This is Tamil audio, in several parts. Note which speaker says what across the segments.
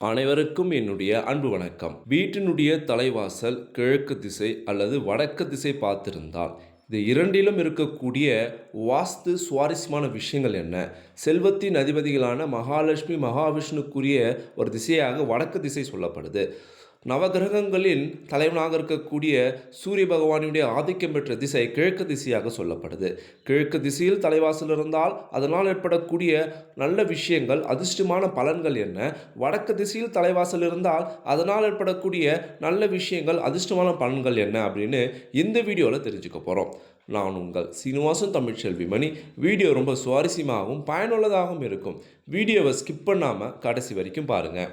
Speaker 1: அனைவருக்கும் என்னுடைய அன்பு வணக்கம். வீட்டினுடைய தலைவாசல் கிழக்கு திசை அல்லது வடக்கு திசை பார்த்திருந்தால் இது இரண்டிலும் இருக்கக்கூடிய வாஸ்து சுவாரஸ்யமான விஷயங்கள் என்ன? செல்வத்தின் அதிபதிகளான மகாலட்சுமி மகாவிஷ்ணுக்குரிய ஒரு திசையாக வடக்கு திசை சொல்லப்படுது. நவகிரகங்களின் தலைவனாக இருக்கக்கூடிய சூரிய பகவானுடைய ஆதிக்கம் பெற்ற திசை கிழக்கு திசையாக சொல்லப்படுது. கிழக்கு திசையில் தலைவாசல் இருந்தால் அதனால் ஏற்படக்கூடிய நல்ல விஷயங்கள் அதிர்ஷ்டமான பலன்கள் என்ன? வடக்கு திசையில் தலைவாசல் இருந்தால் அதனால் ஏற்படக்கூடிய நல்ல விஷயங்கள் அதிர்ஷ்டமான பலன்கள் என்ன அப்படின்னு இந்த வீடியோவில் தெரிஞ்சுக்க போகிறோம் நான் உங்கள் சீனிவாசன் தமிழ்ச்செல்வி மணி வீடியோ ரொம்ப சுவாரஸ்யமாகவும் பயனுள்ளதாகவும் இருக்கும். வீடியோவை ஸ்கிப் பண்ணாமல் கடைசி வரைக்கும் பாருங்கள்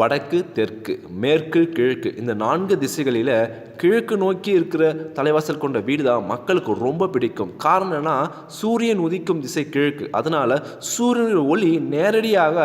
Speaker 1: வடக்கு தெற்கு மேற்கு கிழக்கு. இந்த நான்கு திசைகளில் கிழக்கு நோக்கி இருக்கிற தலைவாசல் கொண்ட வீடு தான் மக்களுக்கு ரொம்ப பிடிக்கும். காரணம் என்னன்னா சூரியன் உதிக்கும் திசை கிழக்கு. அதனால் சூரியனின் ஒளி நேரடியாக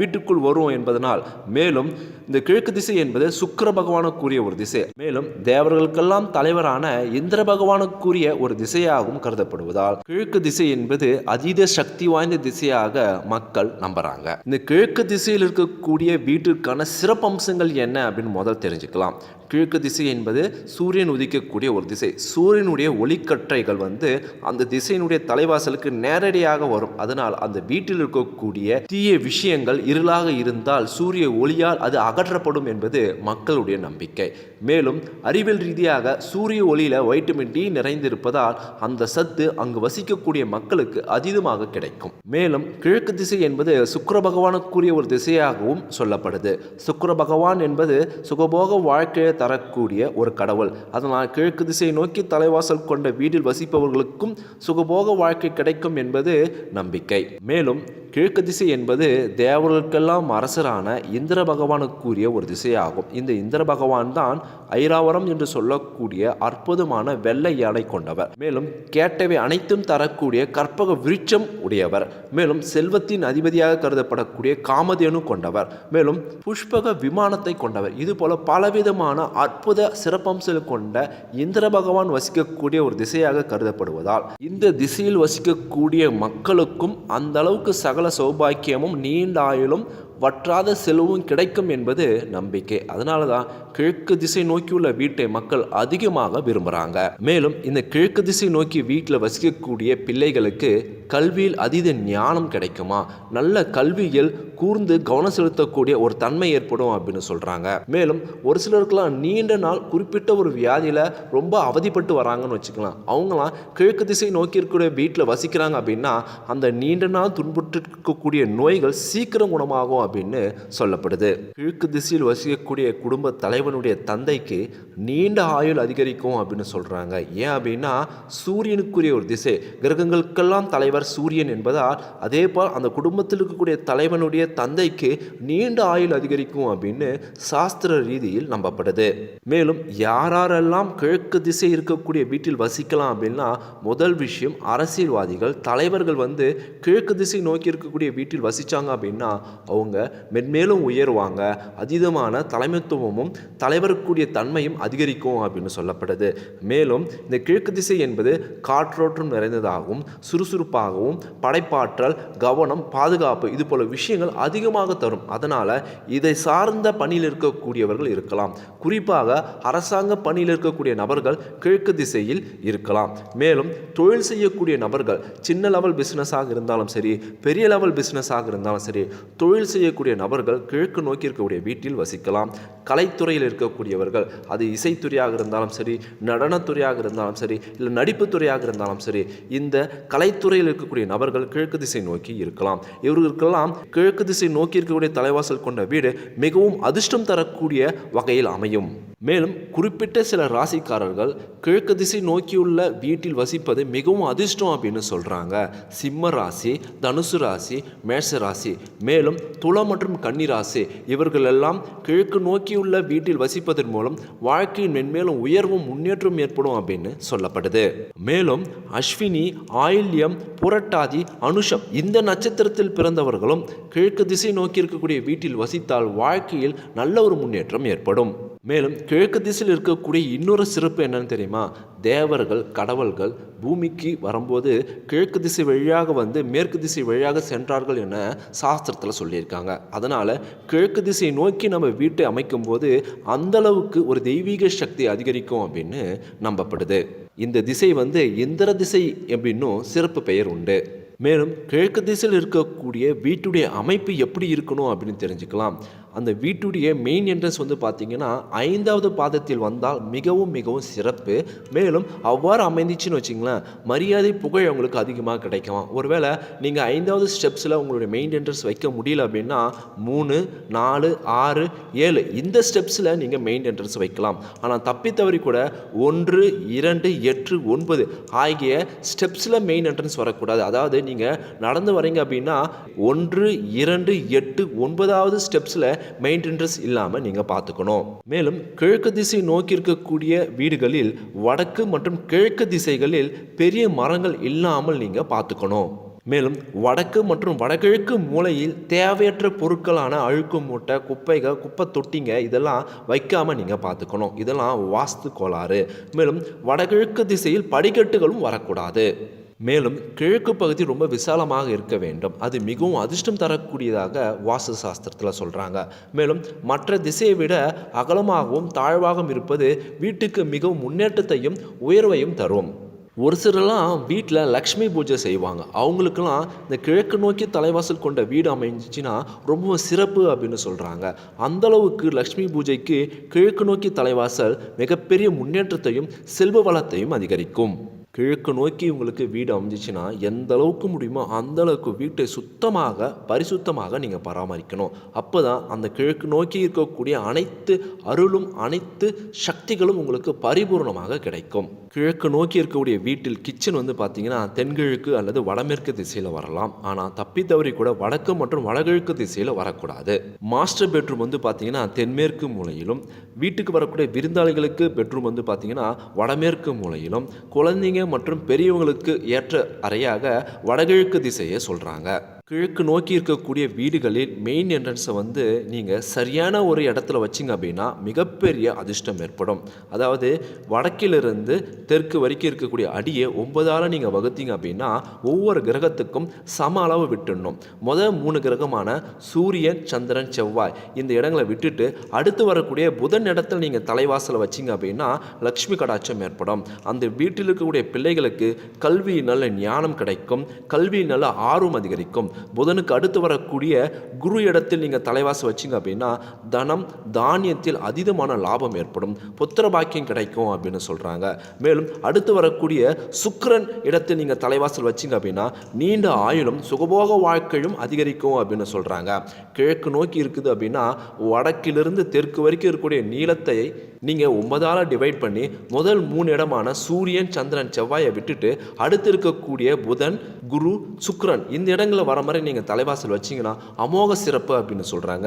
Speaker 1: வீட்டுக்குள் வரும் என்பதனால். மேலும் இந்த கிழக்கு திசை என்பது சுக்கிர பகவானுக்குரிய ஒரு திசை. மேலும் தேவர்களுக்கெல்லாம் தலைவரான இந்திர பகவானுக்குரிய ஒரு திசையாகவும் கருதப்படுவதால் கிழக்கு திசை என்பது அதீத சக்தி வாய்ந்த திசையாக மக்கள் நம்புறாங்க. இந்த கிழக்கு திசையில் இருக்கக்கூடிய வீட்டிற்கான சிறப்பம்சங்கள் என்ன அப்படின்னு முதல் தெரிஞ்சுக்கலாம். கிழக்கு திசை என்பது சூரியன் உதிக்கக்கூடிய ஒரு திசை. சூரியனுடைய ஒளிக்கற்றைகள் வந்து அந்த திசையினுடைய தலைவாசலுக்கு நேரடியாக வரும். அதனால் அந்த வீட்டில் இருக்கக்கூடிய தீய விஷயங்கள் இருளாக இருந்தால் சூரிய ஒளியால் அது அகற்றப்படும் என்பது மக்களுடைய நம்பிக்கை. மேலும் அறிவியல் ரீதியாக சூரிய ஒளியில் வைட்டமின் டி நிறைந்திருப்பதால் அந்த சத்து அங்கு வசிக்கக்கூடிய மக்களுக்கு அதீதமாக கிடைக்கும். மேலும் கிழக்கு திசை என்பது சுக்கர பகவானுக்குரிய ஒரு திசையாகவும் சொல்லப்படுது. சுக்கர பகவான் என்பது சுகபோக வாழ்க்கையை தரக்கூடிய ஒரு கடவுள். அதனால் கிழக்கு திசையை நோக்கி தலைவாசல் கொண்ட வீட்டில் வசிப்பவர்களுக்கும் சுகபோக வாழ்க்கை கிடைக்கும் என்பது நம்பிக்கை. மேலும் கிழக்கு திசை என்பது தேவர்களுக்கெல்லாம் அரசரான இந்திர பகவானுக்குரிய ஒரு திசையாகும். இந்த இந்திர பகவான் தான் ஐராவரம் என்று சொல்லக்கூடிய அற்புதமான வெள்ளை யானை கொண்டவர். மேலும் கேட்டவை அனைத்தும் தரக்கூடிய கற்பக விருட்சம் உடையவர். மேலும் செல்வத்தின் அதிபதியாக கருதப்படக்கூடிய காமதேனு கொண்டவர். மேலும் புஷ்பக விமானத்தை கொண்டவர். இது போல பலவிதமான அற்புத சிறப்பம்சங்கள் கொண்ட இந்திர பகவான் வசிக்கக்கூடிய ஒரு திசையாக கருதப்படுவதால் இந்த திசையில் வசிக்கக்கூடிய மக்களுக்கும் அந்த அளவுக்கு சகல சௌபாக்கியமும் நீண்ட ஆயுளும் வற்றாத செலவும் கிடைக்கும் என்பது நம்பிக்கை. அதனால தான் கிழக்கு திசை நோக்கியுள்ள வீட்டை மக்கள் அதிகமாக விரும்புகிறாங்க மேலும் இந்த கிழக்கு திசை நோக்கி வீட்டில் வசிக்கக்கூடிய பிள்ளைகளுக்கு கல்வியில் அதீத ஞானம் கிடைக்குமா? நல்ல கல்வியில் கூர்ந்து கவனம் செலுத்தக்கூடிய ஒரு தன்மை ஏற்படும் அப்படின்னு சொல்கிறாங்க மேலும் ஒரு சிலருக்குலாம் நீண்ட நாள் குறிப்பிட்ட ஒரு வியாதியில் ரொம்ப அவதிப்பட்டு வராங்கன்னு வச்சுக்கலாம். அவங்களாம் கிழக்கு திசை நோக்கி இருக்கக்கூடிய வீட்டில் வசிக்கிறாங்க அப்படின்னா அந்த நீண்ட நாள் துன்புற்று இருக்கக்கூடிய நோய்கள் சீக்கிரம் குணமாகும் அப்படின்னு சொல்லப்படுது. கிழக்கு திசையில் வசிக்கக்கூடிய குடும்ப தலைவனுடைய தந்தைக்கு நீண்ட ஆயுள் அதிகரிக்கும் அப்படின்னு சொல்கிறாங்க ஏன் அப்படின்னா சூரியனுக்குரிய ஒரு திசை கிரகங்களுக்கெல்லாம் தலைவர் சூரியன் என்பதால் அதே போல் அந்த குடும்பத்தில் இருக்கக்கூடிய தலைவனுடைய தந்தைக்கு நீண்ட ஆயுள் அதிகரிக்கும் அப்படின்னு சாஸ்திர ரீதியில் நம்பப்படுது. மேலும் யாரெல்லாம் கிழக்கு திசை இருக்கக்கூடிய வீட்டில் வசிக்கலாம் அப்படின்னா முதல் விஷயம் அரசியல்வாதிகள் தலைவர்கள் வந்து கிழக்கு திசை நோக்கி இருக்கக்கூடிய வீட்டில் வசித்தாங்க அப்படின்னா அவங்க மென்மேலும் உயருவாங்க. அதீதமான தலைமைத்துவமும் தலைவருக்குரிய தன்மையும் அதிகரிக்கும் அப்படின்னு சொல்லப்படுது. மேலும் இந்த கிழக்கு திசை என்பது காற்றோற்றம் நிறைந்ததாகவும் சுறுசுறுப்பாகவும் படைப்பாற்றல் கவனம் பாதுகாப்பு இது போல விஷயங்கள் அதிகமாக தரும். அதனால் இதை சார்ந்த பணியில் இருக்கக்கூடியவர்கள் இருக்கலாம். குறிப்பாக அரசாங்க பணியில் இருக்கக்கூடிய நபர்கள் கிழக்கு திசையில் இருக்கலாம். மேலும் தொழில் செய்யக்கூடிய நபர்கள் சின்ன லெவல் பிஸ்னஸாக இருந்தாலும் சரி பெரிய லெவல் பிஸ்னஸாக இருந்தாலும் சரி தொழில் செய்யக்கூடிய நபர்கள் கிழக்கு நோக்கி இருக்கக்கூடிய வீட்டில் வசிக்கலாம். கலைத்துறையில் இருக்கக்கூடியவர்கள் அது இசைத்துறையாக இருந்தாலும் சரி நடனத்துறையாக இருந்தாலும் சரி இல்லை நடிப்புத்துறையாக இருந்தாலும் சரி இந்த கலைத்துறையில் இருக்கக்கூடிய நபர்கள் கிழக்கு திசை நோக்கி இருக்கலாம். இவர்களுக்கெல்லாம் கிழக்கு திசை நோக்கி இருக்கக்கூடிய தலைவாசல் கொண்ட வீடு மிகவும் அதிர்ஷ்டம் தரக்கூடிய வகையில் அமையும். மேலும் குறிப்பிட்ட சில ராசிக்காரர்கள் கிழக்கு திசை நோக்கியுள்ள வீட்டில் வசிப்பது மிகவும் அதிர்ஷ்டம் அப்படின்னு சொல்கிறாங்க சிம்ம ராசி தனுசு ராசி மேஷ ராசி. மேலும் துளம் மற்றும் கன்னி ராசி. கிழக்கு நோக்கியுள்ள வீட்டில் வசிப்பதன் மூலம் வாழ்க்கையின் மென்மேலும் உயர்வும் முன்னேற்றம் ஏற்படும் அப்படின்னு சொல்லப்படுது. மேலும் அஸ்வினி ஆயில்யம் புரட்டாதி அனுஷம் இந்த நட்சத்திரத்தில் பிறந்தவர்களும் கிழக்கு திசை நோக்கி இருக்கக்கூடிய வீட்டில் வசித்தால் வாழ்க்கையில் நல்ல ஒரு முன்னேற்றம் ஏற்படும். மேலும் கிழக்கு திசையில் இருக்கக்கூடிய இன்னொரு சிறப்பு என்னன்னு தெரியுமா? தேவர்கள் கடவுள்கள் பூமிக்கு வரும்போது கிழக்கு திசை வழியாக வந்து மேற்கு திசை வழியாக சென்றார்கள் என சாஸ்திரத்தில் சொல்லியிருக்காங்க. அதனால் கிழக்கு திசை நோக்கி நம்ம வீட்டை அமைக்கும் போது அந்தளவுக்கு ஒரு தெய்வீக சக்தி அதிகரிக்கும் அப்படின்னு நம்பப்படுது. இந்த திசை வந்து இந்திர திசை அப்படின்னும் சிறப்பு பெயர் உண்டு. மேலும் கிழக்கு திசையில் இருக்கக்கூடிய வீட்டுடைய அமைப்பு எப்படி இருக்கணும் அப்படின்னு தெரிஞ்சுக்கலாம். அந்த வீட்டுடைய மெயின் என்ட்ரன்ஸ் வந்து பார்த்தீங்கன்னா ஐந்தாவது பாதத்தில் வந்தால் மிகவும் மிகவும் சிறப்பு. மேலும் அவ்வாறு அமைந்துச்சுன்னு வச்சிங்களேன் மரியாதை புகழ் உங்களுக்கு அதிகமாக கிடைக்கும் ஒருவேளை நீங்கள் ஐந்தாவது ஸ்டெப்ஸில் உங்களுடைய மெயின் என்ட்ரன்ஸ் வைக்க முடியல அப்படின்னா மூணு நாலு ஆறு ஏழு இந்த ஸ்டெப்ஸில் நீங்கள் மெயின் என்ட்ரன்ஸ் வைக்கலாம். ஆனால் தப்பி தவறி கூட ஒன்று இரண்டு எட்டு ஒன்பது ஆகிய ஸ்டெப்ஸில் மெயின் என்ட்ரன்ஸ் வரக்கூடாது. அதாவது நீங்கள் நடந்து வரீங்க அப்படின்னா ஒன்று இரண்டு எட்டு ஒன்பதாவது ஸ்டெப்ஸில் மெயின்டெனன்ஸ் இல்லாமல் நீங்கள் பார்த்துக்கணும் மேலும் கிழக்கு திசை நோக்கி இருக்கக்கூடிய வீடுகளில் வடக்கு மற்றும் கிழக்கு திசைகளில் பெரிய மரங்கள் இல்லாமல் நீங்கள் பார்த்துக்கணும் மேலும் வடக்கு மற்றும் வடகிழக்கு மூலையில் தேவையற்ற பொருட்களான அழுக்கு மூட்டை குப்பைகள் குப்பை தொட்டிங்க இதெல்லாம் வைக்காமல் நீங்கள் பார்த்துக்கணும் இதெல்லாம் வாஸ்து கோளாறு. மேலும் வடகிழக்கு திசையில் படிக்கட்டுகளும் வரக்கூடாது. மேலும் கிழக்கு பகுதி ரொம்ப விசாலமாக இருக்க வேண்டும். அது மிகவும் அதிர்ஷ்டம் தரக்கூடியதாக வாஸ்து சாஸ்திரத்தில் சொல்கிறாங்க மேலும் மற்ற திசையை விட அகலமாகவும் தாழ்வாகவும் இருப்பது வீட்டுக்கு மிகவும் முன்னேற்றத்தையும் உயர்வையும் தரும். ஒரு சிலர்லாம் வீட்டில் லக்ஷ்மி பூஜை செய்வாங்க. அவங்களுக்கெல்லாம் இந்த கிழக்கு நோக்கி தலைவாசல் கொண்ட வீடு அமைஞ்சிச்சின்னா ரொம்ப சிறப்பு அப்படின்னு சொல்கிறாங்க அந்தளவுக்கு லக்ஷ்மி பூஜைக்கு கிழக்கு நோக்கி தலைவாசல் மிகப்பெரிய முன்னேற்றத்தையும் செல்வ வளத்தையும் அதிகரிக்கும். கிழக்கு நோக்கி உங்களுக்கு வீடு அமைஞ்சிச்சுன்னா எந்த அளவுக்கு முடியுமோ அந்த அளவுக்கு வீட்டை சுத்தமாக பரிசுத்தமாக நீங்கள் பராமரிக்கணும். அப்போ தான் அந்த கிழக்கு நோக்கி இருக்கக்கூடிய அனைத்து அருளும் அனைத்து சக்திகளும் உங்களுக்கு பரிபூர்ணமாக கிடைக்கும். கிழக்கு நோக்கி இருக்கக்கூடிய வீட்டில் கிச்சன் வந்து பார்த்தீங்கன்னா தென்கிழக்கு அல்லது வடமேற்கு திசையில் வரலாம். ஆனால் தப்பி தவறி கூட வடக்கு மற்றும் வடகிழக்கு திசையில் வரக்கூடாது. மாஸ்டர் பெட்ரூம் வந்து பார்த்தீங்கன்னா தென்மேற்கு மூலையிலும் வீட்டுக்கு வரக்கூடிய விருந்தாளிகளுக்கு பெட்ரூம் வந்து பார்த்தீங்கன்னா வடமேற்கு மூலையிலும் குழந்தைங்க மற்றும் பெரியவங்களுக்கு ஏற்ற அறையாக வடகிழக்கு திசையை சொல்கிறாங்க கிழக்கு நோக்கி இருக்கக்கூடிய வீடுகளில் மெயின் என்ட்ரன்ஸை வந்து நீங்கள் சரியான ஒரு இடத்துல வச்சிங்க அப்படின்னா மிகப்பெரிய அதிர்ஷ்டம் ஏற்படும். அதாவது வடக்கிலிருந்து தெற்கு வரைக்கும் இருக்கக்கூடிய அடியை ஒன்பதால் நீங்கள் வகுத்தீங்க அப்படின்னா ஒவ்வொரு கிரகத்துக்கும் சம அளவு விட்டுடணும். முதல் மூணு கிரகமான சூரியன் சந்திரன் செவ்வாய் இந்த இடங்களை விட்டுட்டு அடுத்து வரக்கூடிய புதன் இடத்துல நீங்கள் தலைவாசலை வச்சிங்க அப்படின்னா லக்ஷ்மி கடாட்சம் ஏற்படும். அந்த வீட்டில் இருக்கக்கூடிய பிள்ளைகளுக்கு கல்வி நல்ல ஞானம் கிடைக்கும். கல்வி நல்ல ஆர்வம் அதிகரிக்கும். புதனுக்கு அடுத்து வரக்கூடிய குரு இடத்தில் நீங்கள் தலைவாசல் வச்சிங்க அப்படின்னா தனம் தானியத்தில் அதீதமான லாபம் ஏற்படும். புத்திர பாக்கியம் கிடைக்கும் அப்படின்னு சொல்கிறாங்க மேலும் அடுத்து வரக்கூடிய சுக்கரன் இடத்தில் நீங்கள் தலைவாசல் வச்சிங்க அப்படின்னா நீண்ட ஆயுளும் சுகபோக வாழ்க்கையும் அதிகரிக்கும் அப்படின்னு சொல்கிறாங்க கிழக்கு நோக்கி இருக்குது அப்படின்னா வடக்கிலிருந்து தெற்கு வரைக்கும் இருக்கக்கூடிய நீளத்தை நீங்கள் ஒன்பதால் டிவைட் பண்ணி முதல் மூணு இடமான சூரியன் சந்திரன் செவ்வாயை விட்டுட்டு அடுத்து இருக்கக்கூடிய புதன் குரு சுக்கரன் இந்த இடங்களில் வர மாதிரி நீங்கள் தலைவாசல் வச்சிங்கன்னா அமோக சிறப்பு அப்படின்னு சொல்கிறாங்க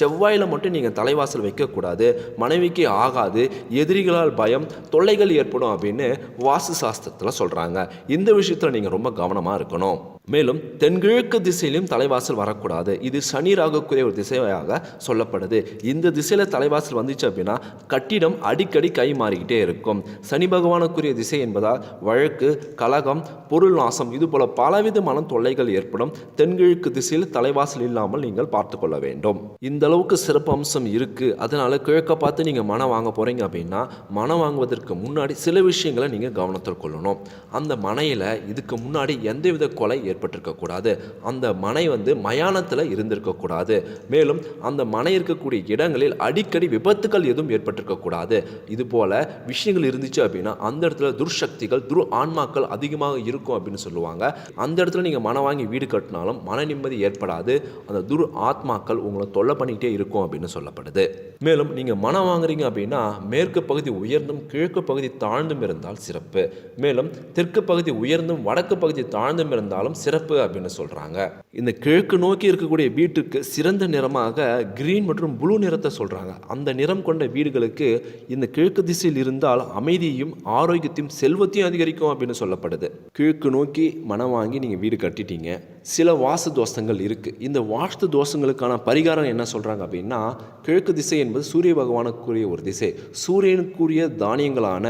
Speaker 1: செவ்வாயில் மட்டும் நீங்கள் தலைவாசல் வைக்கக்கூடாது. மனைவிக்கு ஆகாது. எதிரிகளால் பயம் தொல்லைகள் ஏற்படும் அப்படின்னு வாஸ்து சாஸ்திரத்தில் சொல்கிறாங்க இந்த விஷயத்தில் நீங்கள் ரொம்ப கவனமாக இருக்கணும். மேலும் தென்கிழக்கு திசையிலும் தலைவாசல் வரக்கூடாது. இது சனி ராகுக்குரிய ஒரு திசையாக சொல்லப்படுது. இந்த திசையில் தலைவாசல் வந்துச்சு அப்படின்னா கட்டிடம் அடிக்கடி கை மாறிக்கிட்டே இருக்கும். சனி பகவானுக்குரிய திசை என்பதால் வழக்கு கலகம் பொருள் நாசம் இது போல பலவிதமான தொல்லைகள் ஏற்படும். தென்கிழக்கு திசையில் தலைவாசல் இல்லாமல் நீங்கள் பார்த்து கொள்ள வேண்டும். இந்த அளவுக்கு சிறப்பு அம்சம் இருக்கு. அதனால கிழக்க பார்த்து நீங்கள் மனம் வாங்க போறீங்க அப்படின்னா மனம் வாங்குவதற்கு முன்னாடி சில விஷயங்களை நீங்கள் கவனத்தில் கொள்ளணும். அந்த மனையில் இதுக்கு முன்னாடி எந்தவித கொலை ஏற்படும் ஏற்பட்டிருக்கக்கூடாது. அந்த மனை வந்து மயானத்தில் இருந்திருக்கக்கூடாது. மேலும் அந்த மனை இருக்கக்கூடிய இடங்களில் அடிக்கடி விபத்துக்கள் எதுவும் ஏற்பட்டிருக்கக்கூடாது. இது போல் விஷயங்கள் இருந்துச்சு அப்படின்னா அந்த இடத்துல துர்சக்திகள் துர் ஆன்மாக்கள் அதிகமாக இருக்கும் அப்படின்னு சொல்லுவாங்க. அந்த இடத்துல நீங்கள் மனம் வாங்கி வீடு கட்டினாலும் மன நிம்மதி ஏற்படாது. அந்த துர் ஆத்மாக்கள் உங்களை தொல்லை பண்ணிக்கிட்டே இருக்கும் அப்படின்னு சொல்லப்படுது. மேலும் நீங்கள் மனம் வாங்குறீங்க அப்படின்னா மேற்கு பகுதி உயர்ந்தும் கிழக்கு பகுதி தாழ்ந்தும் இருந்தால் சிறப்பு. மேலும் தெற்கு பகுதி உயர்ந்தும் வடக்கு பகுதி தாழ்ந்தும் இருந்தாலும் சிறப்பு அப்படின்னு சொல்கிறாங்க இந்த கிழக்கு நோக்கி இருக்கக்கூடிய வீட்டுக்கு சிறந்த நிறமாக கிரீன் மற்றும் ப்ளூ நிறத்தை சொல்கிறாங்க அந்த நிறம் கொண்ட வீடுகளுக்கு இந்த கிழக்கு திசையில் இருந்தால் அமைதியையும் ஆரோக்கியத்தையும் செல்வத்தையும் அதிகரிக்கும் அப்படின்னு சொல்லப்படுது. கிழக்கு நோக்கி மனம் வாங்கி நீங்கள் வீடு கட்டிட்டீங்க. சில வாஸ்து தோஷங்கள் இருக்குது இந்த வாஸ்து தோஷங்களுக்கான பரிகாரம் என்ன சொல்கிறாங்க அப்படின்னா கிழக்கு திசை என்பது சூரிய பகவானுக்குரிய ஒரு திசை. சூரியனுக்குரிய தானியங்களான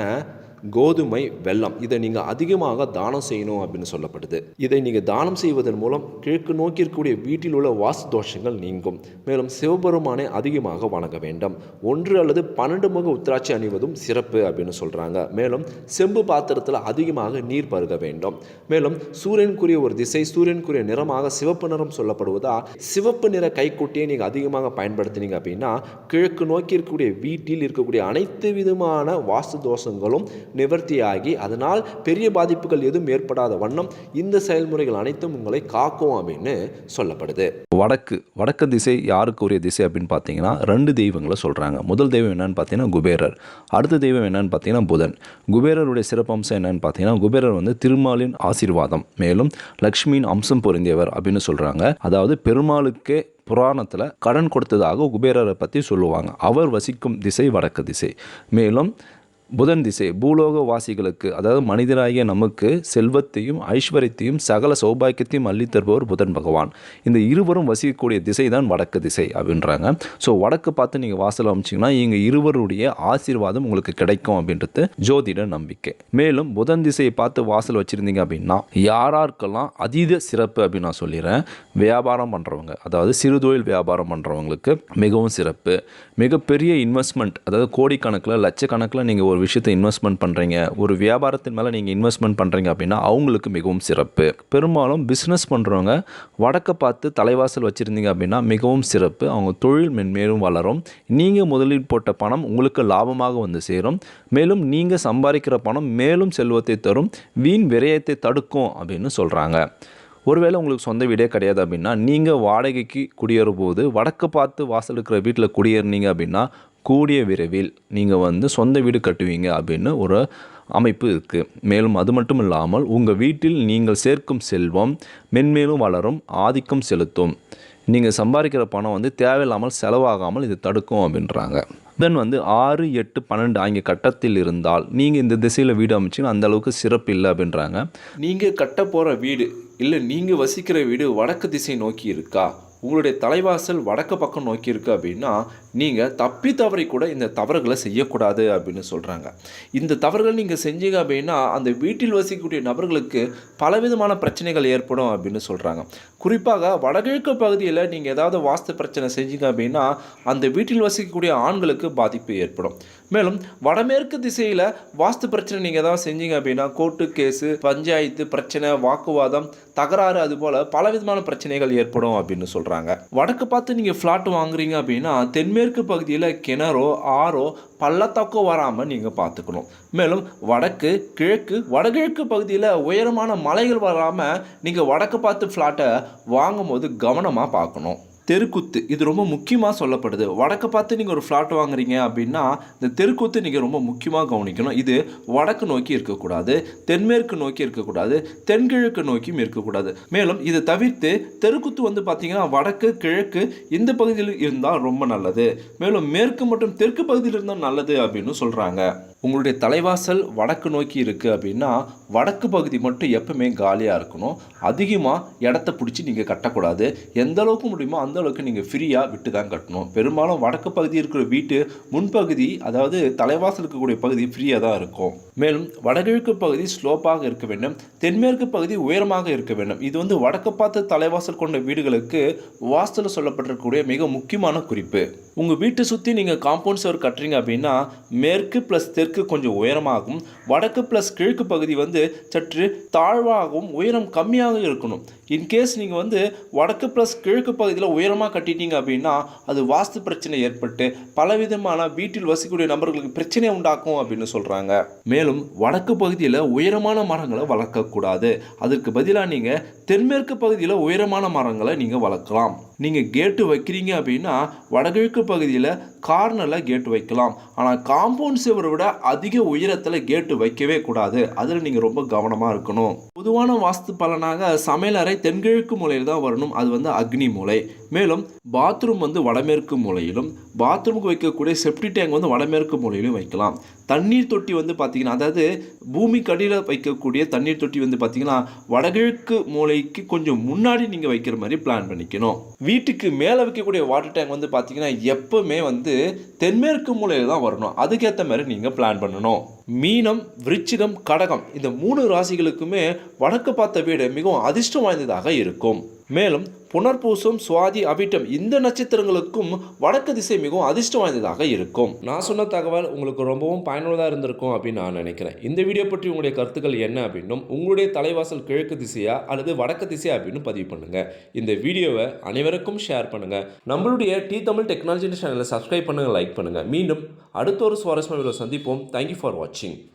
Speaker 1: கோதுமை வெல்லம். இதை நீங்கள் அதிகமாக தானம் செய்யணும் அப்படின்னு சொல்லப்படுது. இதை நீங்கள் தானம் செய்வதன் மூலம் கிழக்கு நோக்கி இருக்கக்கூடிய வீட்டில் உள்ள வாஸ்து தோஷங்கள் நீங்கும். மேலும் சிவபெருமானை அதிகமாக வணங்க வேண்டும். ஒன்று அல்லது பன்னெண்டு முக உத்திராட்சி அணிவதும் சிறப்பு அப்படின்னு சொல்கிறாங்க மேலும் செம்பு பாத்திரத்தில் அதிகமாக நீர் பருக வேண்டும். மேலும் சூரியனுக்குரிய ஒரு திசை சூரியனுக்குரிய நிறமாக சிவப்பு நிறம் சொல்லப்படுவதா சிவப்பு நிற கைக்குட்டியை நீங்கள் அதிகமாக பயன்படுத்தினீங்க அப்படின்னா கிழக்கு நோக்கி இருக்கக்கூடிய வீட்டில் இருக்கக்கூடிய அனைத்து விதமான வாஸ்து தோஷங்களும் நிவர்த்தியாகி அதனால் பெரிய பாதிப்புகள் எதுவும் ஏற்படாத வண்ணம் இந்த செயல்முறைகள் அனைத்தும் உங்களை காக்கும் அப்படின்னு சொல்லப்படுது.
Speaker 2: வடக்கு வடக்கு திசை யாருக்கு உரிய திசை அப்படின்னு பார்த்தீங்கன்னா ரெண்டு தெய்வங்களை சொல்கிறாங்க முதல் தெய்வம் என்னன்னு பார்த்தீங்கன்னா குபேரர். அடுத்த தெய்வம் என்னன்னு பார்த்தீங்கன்னா புதன். குபேரருடைய சிறப்பம்சம் என்னன்னு பார்த்தீங்கன்னா குபேரர் வந்து திருமாலின் ஆசீர்வாதம். மேலும் லக்ஷ்மியின் அம்சம் பொருந்தியவர் அப்படின்னு சொல்கிறாங்க அதாவது பெருமாளுக்கே புராணத்தில் கடன் கொடுத்ததாக குபேரரை பற்றி சொல்லுவாங்க. அவர் வசிக்கும் திசை வடக்கு திசை. மேலும் புதன் திசை பூலோக வாசிகளுக்கு அதாவது மனிதராகிய நமக்கு செல்வத்தையும் ஐஸ்வர்யத்தையும் சகல சௌபாக்கியத்தையும் அள்ளித்தருபவர் புதன் பகவான். இந்த இருவரும் வசிக்கக்கூடிய திசை தான் வடக்கு திசை அப்படின்றாங்க. ஸோ வடக்கு பார்த்து நீங்கள் வாசல் அமைச்சிங்கன்னா இங்கே இருவருடைய ஆசீர்வாதம் உங்களுக்கு கிடைக்கும் அப்படின்றது ஜோதிட நம்பிக்கை. மேலும் புதன் திசையை பார்த்து வாசல் வச்சுருந்தீங்க அப்படின்னா யாராருக்கெல்லாம் அதீத சிறப்பு அப்படின்னு நான் சொல்லிடுறேன். வியாபாரம் பண்ணுறவங்க அதாவது சிறுதொழில் வியாபாரம் பண்ணுறவங்களுக்கு மிகவும் சிறப்பு. மிகப்பெரிய இன்வெஸ்ட்மெண்ட் அதாவது கோடிக்கணக்கில் லட்சக்கணக்கில் நீங்கள் ஒரு விஷயத்தை இன்வெஸ்ட்மெண்ட் பண்ணுறீங்க ஒரு வியாபாரத்தின் மேலே நீங்கள் இன்வெஸ்ட்மெண்ட் பண்ணுறீங்க அப்படின்னா அவங்களுக்கு மிகவும் சிறப்பு. பெரும்பாலும் பிஸ்னஸ் பண்ணுறவங்க வடக்க பார்த்து தலைவாசல் வச்சுருந்தீங்க அப்படின்னா மிகவும் சிறப்பு. அவங்க தொழில் மென்மேலும் வளரும். நீங்கள் முதலீடு போட்ட பணம் உங்களுக்கு லாபமாக வந்து சேரும். மேலும் நீங்கள் சம்பாதிக்கிற பணம் மேலும் செல்வத்தை தரும். வீண் விரயத்தை தடுக்கும் அப்படின்னு சொல்கிறாங்க ஒருவேளை உங்களுக்கு சொந்த வீடே கிடையாது அப்படின்னா நீங்கள் வாடகைக்கு குடியேறும் போது வடக்கு பார்த்து வாசல் இருக்கிற வீட்டில் குடியேறினீங்க அப்படின்னா கூடிய விரைவில் நீங்கள் வந்து சொந்த வீடு கட்டுவீங்க அப்படின்னு ஒரு அமைப்பு இருக்குது மேலும் அது மட்டும் இல்லாமல் உங்கள் வீட்டில் நீங்கள் சேர்க்கும் செல்வம் மென்மேலும் வளரும் ஆதிக்கம் செலுத்தும். நீங்கள் சம்பாதிக்கிற பணம் வந்து தேவையில்லாமல் செலவாகாமல் இது தடுக்கும் அப்படின்றாங்க. தென் வந்து ஆறு எட்டு பன்னெண்டு ஆகிய கட்டத்தில் இருந்தால் நீங்கள் இந்த திசையில் வீடு அமைச்சிங்கன்னா அந்த அளவுக்கு சிறப்பு இல்லை அப்படின்றாங்க.
Speaker 1: நீங்கள் கட்ட போகிற வீடு இல்லை நீங்கள் வசிக்கிற வீடு வடக்கு திசை நோக்கி இருக்கா? உங்களுடைய தலைவாசல் வடக்கு பக்கம் நோக்கி இருக்கு அப்படின்னா நீங்கள் தப்பி தவறி கூட இந்த தவறுகளை செய்யக்கூடாது அப்படின்னு சொல்கிறாங்க இந்த தவறுகள் நீங்கள் செஞ்சீங்க அப்படின்னா அந்த வீட்டில் வசிக்கக்கூடிய நபர்களுக்கு பலவிதமான பிரச்சனைகள் ஏற்படும் அப்படின்னு சொல்கிறாங்க குறிப்பாக வடகிழக்கு பகுதியில் நீங்கள் ஏதாவது வாஸ்து பிரச்சனை செஞ்சீங்க அப்படின்னா அந்த வீட்டில் வசிக்கக்கூடிய ஆண்களுக்கு பாதிப்பு ஏற்படும். மேலும் வடமேற்கு திசையில் வாஸ்து பிரச்சனை நீங்கள் ஏதாவது செஞ்சீங்க அப்படின்னா கோர்ட்டு கேஸு பஞ்சாயத்து பிரச்சனை வாக்குவாதம் தகராறு அதுபோல் பலவிதமான பிரச்சனைகள் ஏற்படும் அப்படின்னு சொல்கிறாங்க வடக்கு பார்த்து நீங்கள் ஃப்ளாட் வாங்குறீங்க அப்படின்னா தென்மேற்கு பகுதியில் கிணறோ ஆறோ பள்ளத்தாக்கோ வராமல் நீங்கள் பார்த்துக்கணும். மேலும் வடக்கு கிழக்கு வடகிழக்கு பகுதியில் உயரமான மலைகள் வராமல் நீங்கள் வடக்கு பார்த்து ஃப்ளாட்டை வாங்கும்போது கவனமாக பார்க்கணும். தெருக்குத்து. இது ரொம்ப முக்கியமாக சொல்லப்படுது. வடக்கு பார்த்து நீங்கள் ஒரு ஃப்ளாட் வாங்குறீங்க அப்படின்னா இந்த தெருக்குத்து நீங்கள் ரொம்ப முக்கியமாக கவனிக்கணும். இது வடக்கு நோக்கி இருக்கக்கூடாது தென்மேற்கு நோக்கி இருக்கக்கூடாது தென்கிழக்கு நோக்கியும் இருக்கக்கூடாது. மேலும் இதை தவிர்த்து தெருக்குத்து வந்து பார்த்தீங்கன்னா வடக்கு கிழக்கு இந்த பகுதியில் இருந்தால் ரொம்ப நல்லது. மேலும் மேற்கு மற்றும் தெற்கு பகுதியில் இருந்தால் நல்லது அப்படின்னு சொல்கிறாங்க உங்களுடைய தலைவாசல் வடக்கு நோக்கி இருக்குது அப்படின்னா வடக்கு பகுதி மட்டும் எப்பவுமே காலியாக இருக்கணும். அதிகமாக இடத்த பிடிச்சி நீங்கள் கட்டக்கூடாது. எந்த அளவுக்கு முடியுமோ அந்த அளவுக்கு நீங்கள் ஃப்ரீயாக விட்டு தான் கட்டணும். பெரும்பாலும் வடக்கு பகுதி இருக்கிற வீட்டு முன்பகுதி அதாவது தலைவாசல் இருக்கக்கூடிய பகுதி ஃப்ரீயாக தான் இருக்கும். மேலும் வடகிழக்கு பகுதி ஸ்லோப்பாக இருக்க வேண்டும். தென்மேற்கு பகுதி உயரமாக இருக்க வேண்டும். இது வந்து வடக்கு பார்த்து தலைவாசல் கொண்ட வீடுகளுக்கு வாஸ்துல சொல்லப்பட்டிருக்கக்கூடிய மிக முக்கியமான குறிப்பு. உங்கள் வீட்டை சுற்றி நீங்கள் காம்பவுண்ட் சுவர் கட்டுறீங்க அப்படின்னா மேற்கு ப்ளஸ் தெற்கு கொஞ்சம் உயரமாகவும் வடக்கு ப்ளஸ் கிழக்கு பகுதி வந்து சற்று தாழ்வாகவும் உயரம் கம்மியாக இருக்கணும். இன்கேஸ் நீங்கள் வந்து வடக்கு ப்ளஸ் கிழக்கு பகுதியில் உயரமாக கட்டிட்டீங்க அப்படின்னா அது வாஸ்து பிரச்சனை ஏற்பட்டு பலவிதமான வீட்டில் வசிக்கக்கூடிய நபர்களுக்கு பிரச்சனை உண்டாக்கும் அப்படின்னு சொல்கிறாங்க மேலும் வடக்கு பகுதியில் உயரமான மரங்களை வளர்க்கக்கூடாது. அதற்கு பதிலாக நீங்கள் தென்மேற்கு பகுதியில் உயரமான மரங்களை நீங்கள் வளர்க்கலாம். நீங்கள் கேட்டு வைக்கிறீங்க அப்படின்னா வடகிழக்கு பகுதியில் கார்னரில் கேட்டு வைக்கலாம். ஆனால் காம்பவுண்ட் சுவரை விட அதிக உயரத்தில் கேட்டு வைக்கவே கூடாது. அதில் நீங்கள் ரொம்ப கவனமாக இருக்கணும். பொதுவான வாஸ்து பலனாக சமையலறை தென்கிழக்கு மூலையில் தான் வரணும். அது வந்து அக்னி மூலை. மேலும் பாத்ரூம் வந்து வடமேற்கு மூலையிலும் பாத்ரூமுக்கு வைக்கக்கூடிய செப்டி டேங்க் வந்து வடமேற்கு மூலையிலும் வைக்கலாம். தண்ணீர் தொட்டி வந்து பார்த்தீங்கன்னா அதாவது பூமிக்கு அடியில் வைக்கக்கூடிய தண்ணீர் தொட்டி வந்து பார்த்திங்கன்னா வடகிழக்கு மூலைக்கு கொஞ்சம் முன்னாடி நீங்கள் வைக்கிற மாதிரி பிளான் பண்ணிக்கணும். வீட்டுக்கு மேலே வைக்கக்கூடிய வாட்டர் டேங்க் வந்து பார்த்திங்கன்னா எப்போவுமே வந்து தென்மேற்கு மூலையில் தான் வரணும். அதுக்கேற்ற மாதிரி நீங்கள் பிளான் பண்ணணும். மீனம் விருச்சிகம் கடகம் இந்த மூணு ராசிகளுக்குமே வடக்கு பார்த்த வீடு மிகவும் அதிர்ஷ்டம் வாய்ந்ததாக இருக்கும். மேலும் புனர்பூசம் சுவாதி அபிட்டம் இந்த நட்சத்திரங்களுக்கும் வடக்கு திசை மிகவும் அதிர்ஷ்டம் வாய்ந்ததாக இருக்கும். நான் சொன்ன தகவல் உங்களுக்கு ரொம்பவும் பயனுள்ளதாக இருந்திருக்கும் அப்படின்னு நான் நினைக்கிறேன். இந்த வீடியோ பற்றி உங்களுடைய கருத்துக்கள் என்ன அப்படின்னும் உங்களுடைய தலைவாசல் கிழக்கு திசையா அல்லது வடக்கு திசையா அப்படின்னு பதிவு பண்ணுங்க. இந்த வீடியோவை அனைவருக்கும் ஷேர் பண்ணுங்க. நம்மளுடைய டி தமிழ் டெக்னாலஜி சேனலை சப்ஸ்கிரைப் பண்ணுங்க லைக் பண்ணுங்க. மீண்டும் அடுத்த ஒரு சுவாரஸ்யமான வீடியோ சந்திப்போம். தேங்க்யூ ஃபார் வாட்சிங் Tim.